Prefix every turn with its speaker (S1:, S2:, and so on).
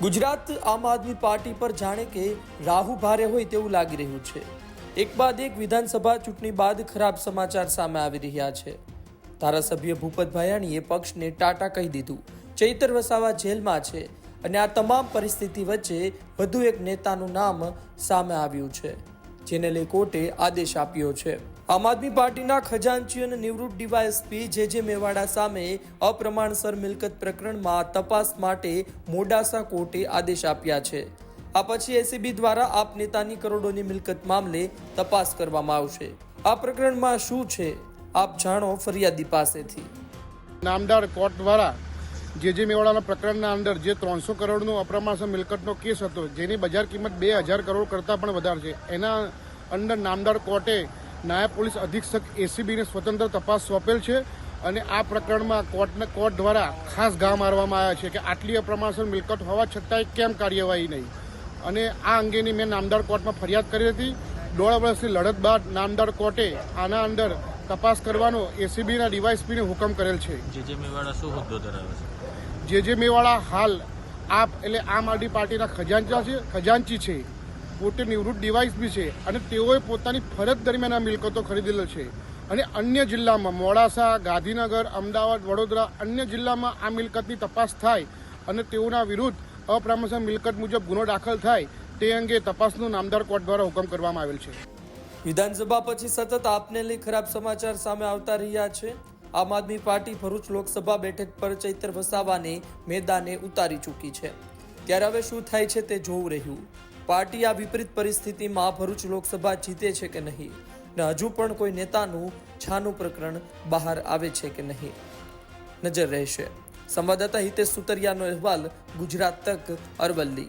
S1: ગુજરાત આમ આદમી પાર્ટી પર જાણે કે રાહુ ભારે હોય તેવું લાગી રહ્યું છે. એક બાદ એક વિધાનસભા ચૂંટણી બાદ ખરાબ સમાચાર સામે આવી રહ્યા છે. ધારાસભ્ય ભૂપત ભાયાણીએ પક્ષને ટાટા કહી દીધું. ચૈતર વસાવા જેલમાં છે અને આ તમામ પરિસ્થિતિ વચ્ચે વધુ એક નેતાનું નામ સામે આવ્યું છે, જેને લઈ કોર્ટે આદેશ આપ્યો છે. આમ આદમી પાર્ટીના ખજાનચી અને નિવૃત્ત ડીવાયએસપી જે જે મેવાડા સામે અપ્રમાણસર મિલકત પ્રકરણમાં તપાસ માટે મોડાસા કોર્ટે આદેશ આપ્યા છે. આ પછી એસીબી દ્વારા આપ નેતાની કરોડોની મિલકત મામલે તપાસ કરવામાં આવશે. આ પ્રકરણમાં શું છે? આપ જાણો ફરિયાદી પાસેથી.
S2: નામદાર કોર્ટ દ્વારા જે જે મેવાડાના પ્રકરણના અંદર જે ત્રણસો કરોડનો અપ્રમાણસર મિલકતનો કેસ હતો, જેની બજાર કિંમત બે હજાર કરોડ કરતાં પણ વધારે છે, એના અંદર નામદાર કોર્ટે નાયબ પોલીસ અધિક્ષક એસીબીને સ્વતંત્ર તપાસ સોંપેલ છે અને આ પ્રકરણમાં કોર્ટને કોર્ટ દ્વારા ખાસ ઘા મારવામાં આવ્યા છે કે આટલી અપ્રમાણસર મિલકત હોવા છતાંય કેમ કાર્યવાહી નહીં. અને આ અંગેની મેં નામદાર કોર્ટમાં ફરિયાદ કરી હતી. દોઢ વર્ષની લડત બાદ નામદાર કોર્ટે આના અંદર તપાસ કરવાનો એસીબીના ડીવાયસપીને હુકમ કરેલ છે.
S3: જે જે મેવાડા શું હોદ્દો ધરાવે છે?
S2: જે જે મેવાળા હાલ આપ એટલે આમ આદમી પાર્ટીના ખજાનચા છે ખજાનચી છે. પોતે નિવૃત્ત ડિવાઇસ બી છે અને તેઓએ પોતાની ફરજ દરમિયાન આ મિલકતો ખરીદેલો છે. અને અન્ય જિલ્લામાં મોડાસા, ગાંધીનગર, અમદાવાદ, વડોદરા અન્ય જિલ્લામાં આ મિલકતની તપાસ થાય અને તેઓના વિરુદ્ધ અપ્રામસર મિલકત મુજબ ગુનો દાખલ થાય તે અંગે તપાસનો નામદાર કોર્ટ દ્વારા હુકમ કરવામાં આવેલ છે.
S1: વિધાનસભા પછી સતત આપને લઈ ખરાબ સમાચાર સામે આવતા રહ્યા છે. આમ આદમી પાર્ટી ભરૂચ લોકસભા બેઠક પર ચૈતર વસાવાને મેદાને ઉતારી ચૂકી છે. ત્યારે હવે શું થાય છે તે જોવું રહ્યું. પાર્ટી આ વિપરીત પરિસ્થિતિમાં ભરૂચ લોકસભા જીતે છે કે નહીં? ને હજુ પણ કોઈ નેતાનું છાનું પ્રકરણ બહાર આવે છે કે નહીં? નજર રહેશે. સંવાદદાતા હિતેશ સુતરિયાનો અહેવાલ ગુજરાત તક અરવલ્લી.